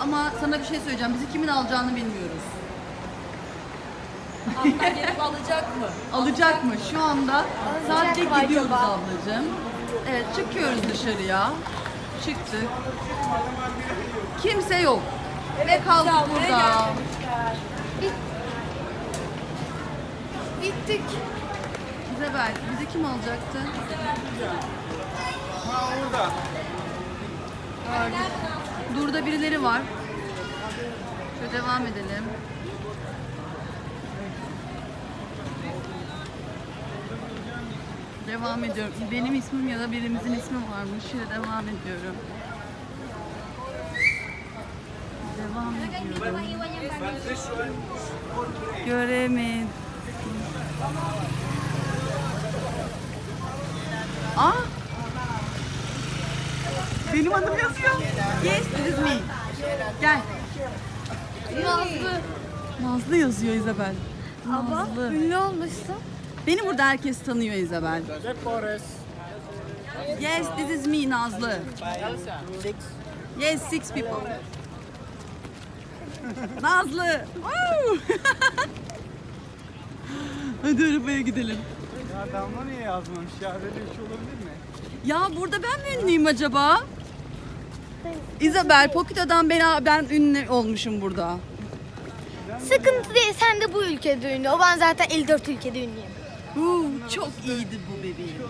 ama sana bir şey söyleyeceğim. Bizi kimin alacağını bilmiyoruz. Hatta gelip alacak mı? Alacak mı? Şu anda sadece mı gidiyoruz acaba? ablacığım. Evet çıkıyoruz dışarıya. Çıktık. Kimse yok. Ve kaldık almaya burada. Bittik. İzabel bizi kim alacaktı? Ha orada. Durda birileri var. Şöyle devam edelim. Devam ediyorum. Benim ismim ya da birimizin ismi varmış. Şöyle devam ediyorum. Devam ediyorum. Göremedim. Aa! Benim adım yazıyor. Yes, this is me. Gel. Nazlı. Nazlı yazıyor İzabel. Nazlı. ünlü olmuşsun. Beni burada herkes tanıyor İzabel. Josep Torres. Yes, this is me Nazlı. Six. Yes, six people. Nazlı. Hadi arabaya gidelim. Ya Damla niye yazmamış ya? Böyle bir şey olabilir mi? Ya burada ben mi ünlüyüm acaba? İzabel, Pokito'dan ben, ben ünlü olmuşum burada. Sıkıntı değil. Sen de bu ülkede ünlü. O ben zaten 54 ülkede ünlüyüm. Huu, çok iyiydi bu bebeğim.